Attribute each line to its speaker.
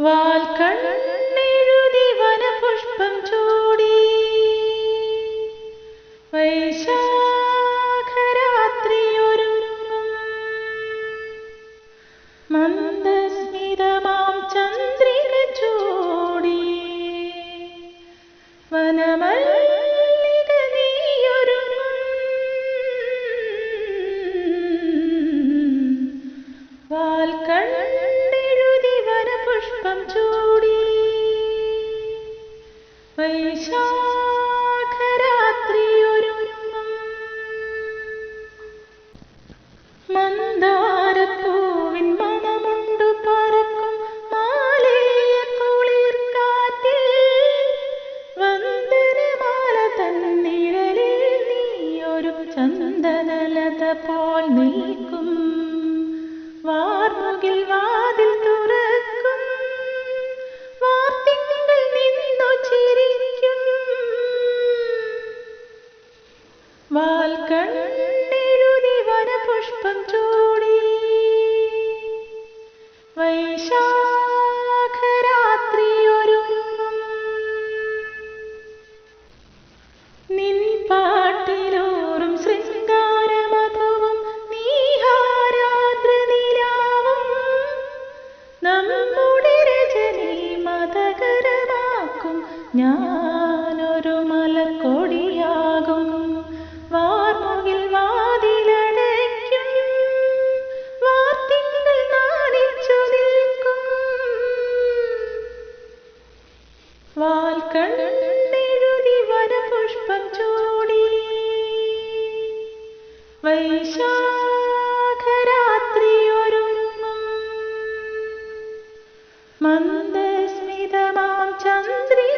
Speaker 1: വാൽക്കണ്ണെഴുതി വനപുഷ്പം ചൂടി. വൈശാഖരാത്രിയൊരുങ്ങും. മന്ദസ്മിതമാം ചന്ദ്രിക ചൂടി. വനമല്ലിക നീയൊരുങ്ങും വാൽക്കണ്ണെഴുതി വനപുഷ്പം ചൂടി. വൈശാഖരാത്രിയൊരുങ്ങും മന്ദാരപ്പൂവിൻ മണമുണ്ടു പറക്കും. മാലേയ കുളിർക്കാറ്റിൽ വന്ദനമാല നീ ഒരു ചന്ദനലത പോൽ നിൽക്കും. വാൽക്കണ്ണെഴുതി ചൂടി. വൈശാഖരാത്രിയൊരുങ്ങും നിൻ പാട്ടിലോറും ശൃംഗാരമധുവും നീഹാരാദ്രനിലാവും നമ്മുടെ രജനി മതകരമാക്കും ഞാനൊരു വാൽക്കണ്ണെഴുതി വനപുഷ്പം ചൂടി. വൈശാഖരാത്രിയൊരുങ്ങും മന്ദസ്മിതമാം ചന്ദ്രിക